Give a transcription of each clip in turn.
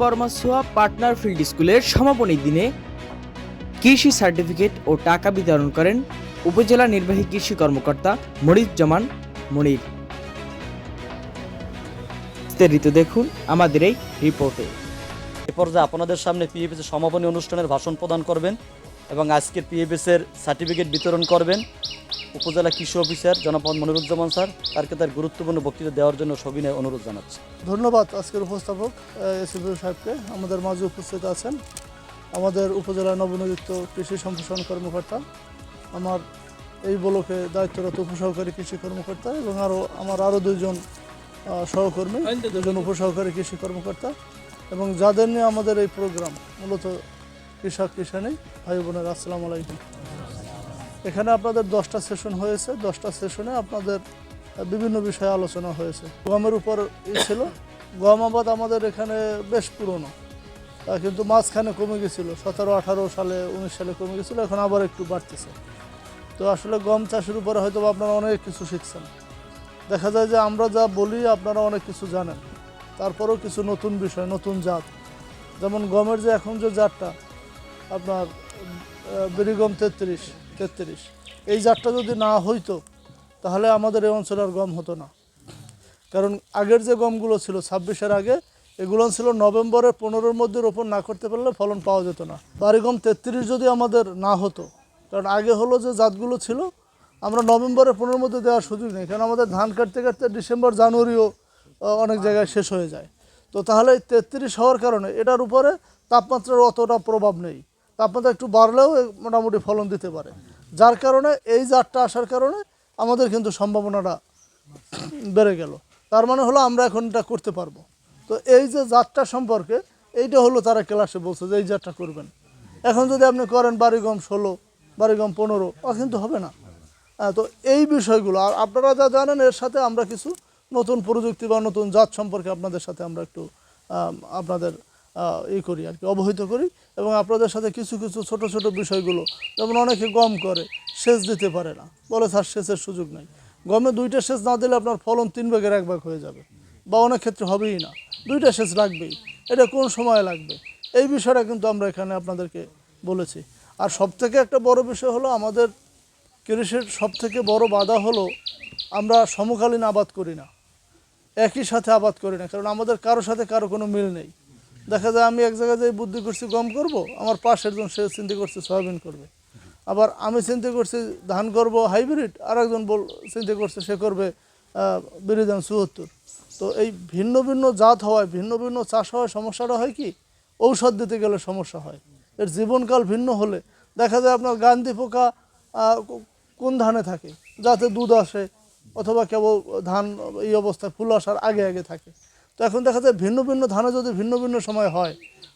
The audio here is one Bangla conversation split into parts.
বর্মা সোয়া পার্টনার ফিল্ড স্কুলের সমাপনী দিনে কৃষি সার্টিফিকেট ও টাকা বিতরণ করেন উপজেলা নির্বাহী কৃষি কর্মকর্তা মনিরুজ্জামান মনির। বিস্তারিত দেখুন আমাদের এই রিপোর্টে। এ পর্যায়ে আপনাদের সামনে পিএফএস এর সমাপনী অনুষ্ঠানের ভাষণ প্রদান করবেন এবং আজকের পিএফএস এর সার্টিফিকেট বিতরণ করবেন। উপজেলা কৃষি অফিসার জনপদ মনিরুজ্জামান স্যার, তারকে তার গুরুত্বপূর্ণ বক্তৃতা দেওয়ার জন্য সবিনয় অনুরোধ জানাচ্ছি। ধন্যবাদ আজকের উপস্থাপক এসিবি সাহেবকে। আমাদের মাঝে উপস্থিত আছেন আমাদের উপজেলা নবনিযুক্ত কৃষি সম্প্রসারণ কর্মকর্তা, আমার এই ব্লকে দায়িত্বরত উপসহকারী কৃষি কর্মকর্তা এবং আরও আমার আরও দুজন সহকর্মী দুজন উপসহকারী কৃষি কর্মকর্তা এবং যাদের নিয়ে আমাদের এই প্রোগ্রাম, মূলত কৃষক কৃষানি ভাই বোনের, আসসালামু আলাইকুম। এখানে আপনাদের দশটা সেশন হয়েছে। দশটা সেশনে আপনাদের বিভিন্ন বিষয়ে আলোচনা হয়েছে। গমের উপর ছিল। গম আবাদ আমাদের এখানে বেশ পুরনো। কিন্তু মাঝখানে কমে গেছিল। সতেরো, আঠারো সালে, উনিশ সালে কমে গেছিল। এখন আবার একটু বাড়তেছে। তো আসলে গম চাষের উপরে হয়তো আপনারা অনেক কিছু শিখছেন। দেখা যায় যে আমরা যা বলি, আপনারা অনেক কিছু জানেন। তারপরেও কিছু নতুন বিষয়, নতুন জাত। যেমন গমের যে এখন যে জাতটা, আপনার বেরিগম তেত্রিশ। তেত্রিশ। এই জাতটা যদি না হইতো, তাহলে আমাদের এই অঞ্চলে আর গম হতো না। কারণ আগের যে গমগুলো ছিল, ছাব্বিশের আগে, এগুলো ছিল নভেম্বরের পনেরোর মধ্যে রোপণ না করতে পারলে ফলন পাওয়া যেত না। বাড়ি গম তেত্রিশ যদি আমাদের না হতো, কারণ আগে হলো যে জাতগুলো ছিল, আমরা নভেম্বরের পনেরোর মধ্যে দেওয়ার সুযোগ নেই। কারণ আমাদের ধান কাটতে কাটতে ডিসেম্বর, জানুয়ারিও অনেক জায়গায় শেষ হয়ে যায়। তো তাহলে এই তেত্রিশ হওয়ার কারণে এটার উপরে তাপমাত্রার অতটা প্রভাব নেই। তাপমাত্রা একটু বাড়লেও মোটামুটি ফলন দিতে পারে। যার কারণে এই জাতটা আসার কারণে আমাদের কিন্তু সম্ভাবনাটা বেড়ে গেল। তার মানে হলো আমরা এখন এটা করতে পারব। তো এই যে জাতটা সম্পর্কে এইটা হলো তারা ক্লাসে বলছে যে এই জাতটা করবেন। এখন যদি আপনি করেন বাড়িগম ষোলো, বাড়িগম পনেরো ও কিন্তু হবে না। তো এই বিষয়গুলো, আর আপনারা যা জানেন এর সাথে আমরা কিছু নতুন প্রযুক্তি বা নতুন জাত সম্পর্কে আপনাদের সাথে আমরা একটু আপনাদের ই করি আর কি, অবহিত করি এবং আপনাদের সাথে কিছু কিছু ছোট ছোট বিষয়গুলো যেমন অনেকে গম করে, সেচ দিতে পারে না। বলে, স্যার, সেচের সুযোগ নাই। গমে দুইটা সেচ না দিলে আপনার ফলন তিন ভাগের এক ভাগ হয়ে যাবে বা অনেক ক্ষেত্রে হবেই না। দুইটা সেচ লাগবেই, এটা কোন সময় লাগবে? এই বিষয়টা কিন্তু আমরা এখানে আপনাদেরকে বলেছি। আর সবথেকে একটা বড় বিষয় হলো, আমাদের কৃষির সবথেকে বড় বাধা হলো, আমরা সমকালীন আবাদ করি না। একই সাথে আবাদ করি না, কারণ আমাদের কারোর সাথে কারও কোনো মিল নেই। দেখা যায় আমি এক জায়গায় যাই বুদ্ধি করছি, গম করব, আমার পাশের জন সে চিন্তা করছে, সয়াবিন করবে। আবার আমি চিন্তা করছি, ধান করব, হাইব্রিড আর একজন বল, চিন্তা করছে সে করবে বিরিধান চুয়াত্তর। তো এই ভিন্ন ভিন্ন জাত হওয়ায়, ভিন্ন ভিন্ন চাষ হওয়ায় সমস্যাটা হয় কি? ঔষধ দিতে গেলে সমস্যা হয়। এর জীবনকাল ভিন্ন হলে। দেখা যায় আপনার গান্ধী পোকা কোন ধানে থাকে? যাতে দুধ আসে, অথবা কেবল ধান এই অবস্থায় ফুল আসার আগে আগে থাকে। তো এখন দেখা যায় ভিন্ন ভিন্ন ধানে যদি ভিন্ন ভিন্ন সময় হয়,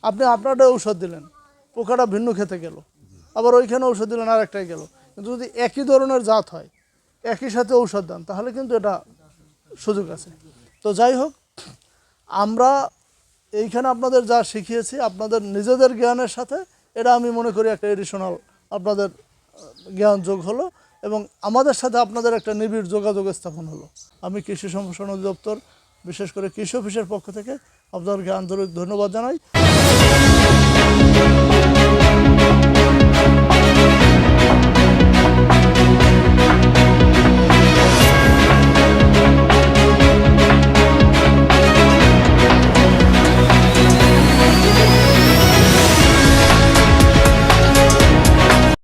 আপনি আপনারটা ঔষধ দিলেন, পোকাটা ভিন্ন খেতে গেল, আবার ওইখানে ঔষধ দিলেন আর একটাই গেল। কিন্তু যদি একই ধরনের জাত হয়, একই সাথে ঔষধ দেন, তাহলে কিন্তু এটা সুযোগ আছে। তো যাই হোক, আমরা এইখানে আপনাদের যা শিখিয়েছি, আপনাদের নিজেদের জ্ঞানের সাথে, এটা আমি মনে করি একটা এডিশনাল আপনাদের জ্ঞান যোগ হলো, এবং আমাদের সাথে আপনাদের একটা নিবিড় যোগাযোগ স্থাপন হলো। আমি কৃষি সম্প্রসারণ অধিদপ্তর বিশেষ করে কৃষি অফিসের পক্ষ থেকে আপনাদেরকে আন্তরিক ধন্যবাদ জানাই।